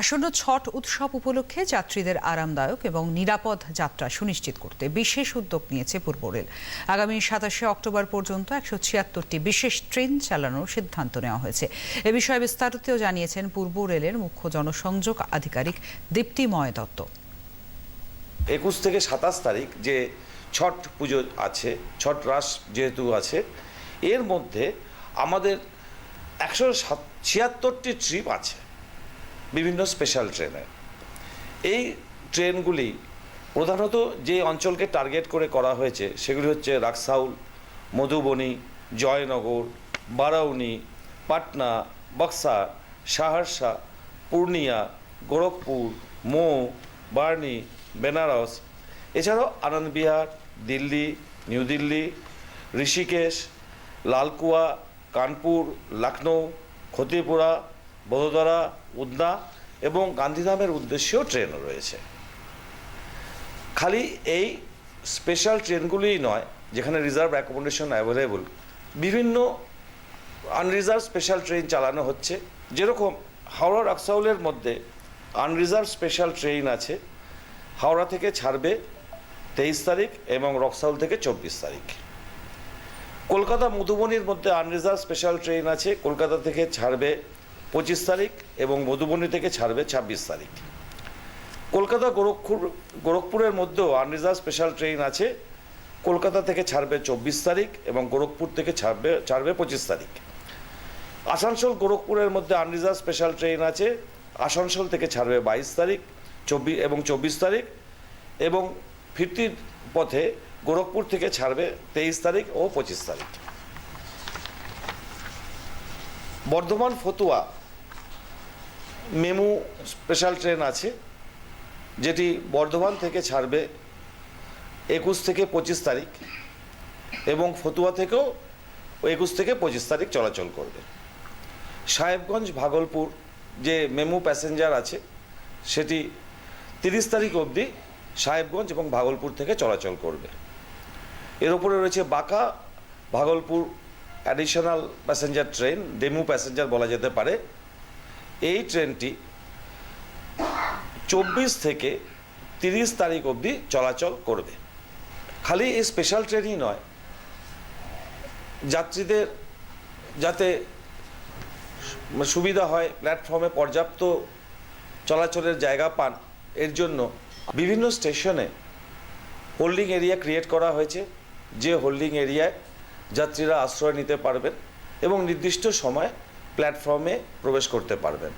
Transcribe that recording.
আসন্ন ছট উৎসব উপলক্ষে যাত্রীদের আরামদায়ক এবং নিরাপদ যাত্রা সুনিশ্চিত করতে বিশেষ উদ্যোগ নিয়েছে পূর্ব রেল। আগামী সাতাশে অক্টোবর পর্যন্ত একশো ছিয়াত্তরটি বিশেষ ট্রেন চালানোর সিদ্ধান্ত নেওয়া হয়েছে। এ বিষয়ে বিস্তারিত জানিয়েছেন পূর্ব রেলের মুখ্য জনসংযোগ আধিকারিক দীপ্তিময় দত্ত। একুশ থেকে সাতাশ তারিখ যে ছট পুজো আছে, ছট রাস যেহেতু আছে, এর মধ্যে আমাদের একশো ছিয়াত্তরটি ট্রিপ আছে। বিভিন্ন স্পেশাল ট্রেনে এই ট্রেনগুলি প্রধানত যে অঞ্চলকে টার্গেট করে করা হয়েছে, সেগুলি হচ্ছে রাকসাউল, মধুবনী, জয়নগর, বারাউনি, পাটনা, বক্সা সাহারসা পূর্ণিয়া, গোরখপুর, মৌ, বার্নি, বেনারস। এছাড়াও আনন্দবিহার, দিল্লি, নিউ দিল্লি, ঋষিকেশ, লালকুয়া, কানপুর লখনৌ খতিপুরা বদোদরা, উদনা এবং গান্ধীধামের উদ্দেশ্যেও ট্রেন রয়েছে। খালি এই স্পেশাল ট্রেনগুলিই নয়, যেখানে রিজার্ভ অ্যাকোমোডেশন অ্যাভেলেবল বিভিন্ন আনরিজার্ভ স্পেশাল ট্রেন চালানো হচ্ছে। যেরকম হাওড়া রাকসাউলের মধ্যে আনরিজার্ভ স্পেশাল ট্রেন আছে, হাওড়া থেকে ছাড়বে তেইশ তারিখ এবং রক্সাউল থেকে চব্বিশ তারিখ। কলকাতা মধুবনির মধ্যে আনরিজার্ভ স্পেশাল ট্রেন আছে, কলকাতা থেকে ছাড়বে পঁচিশ তারিখ এবং মধুবনী থেকে ছাড়বে ছাব্বিশ তারিখ। কলকাতা গোরখপুর, গোরখপুরের মধ্যেও আনরিজার্ভ স্পেশাল ট্রেন আছে। কলকাতা থেকে ছাড়বে চব্বিশ তারিখ এবং গোরখপুর থেকে ছাড়বে ছাড়বে পঁচিশ তারিখ। আসানসোল, গোরখপুরের মধ্যে আনরিজার্ভ স্পেশাল ট্রেন আছে। আসানসোল থেকে ছাড়বে বাইশ তারিখ চব্বিশ এবং চব্বিশ তারিখ। এবং ফিরতির পথে গোরখপুর থেকে ছাড়বে তেইশ তারিখ ও পঁচিশ তারিখ। বর্ধমান, ফতুয়া। মেমু স্পেশাল ট্রেন আছে, যেটি বর্ধমান থেকে ছাড়বে একুশ থেকে পঁচিশ তারিখ এবং ফতুয়া থেকেও একুশ থেকে পঁচিশ তারিখ চলাচল করবে। সাহেবগঞ্জ ভাগলপুর যে মেমু প্যাসেঞ্জার আছে, সেটি তিরিশ তারিখ অবধি সাহেবগঞ্জ এবং ভাগলপুর থেকে চলাচল করবে। এর উপরে রয়েছে Banka Bhagalpur additional passenger train DEMU passenger বলা যেতে পারে। এই ট্রেনটি চব্বিশ থেকে তিরিশ তারিখ অবধি চলাচল করবে। খালি এই স্পেশাল ট্রেনই নয়, যাত্রীদের যাতে সুবিধা হয় প্ল্যাটফর্মে পর্যাপ্ত চলাচলের জায়গা পান, এর জন্য বিভিন্ন স্টেশনে হোল্ডিং এরিয়া ক্রিয়েট করা হয়েছে, যে হোল্ডিং এরিয়ায় যাত্রীরা আশ্রয় নিতে পারবেন এবং নির্দিষ্ট সময় প্ল্যাটফর্মে প্রবেশ করতে পারবেন।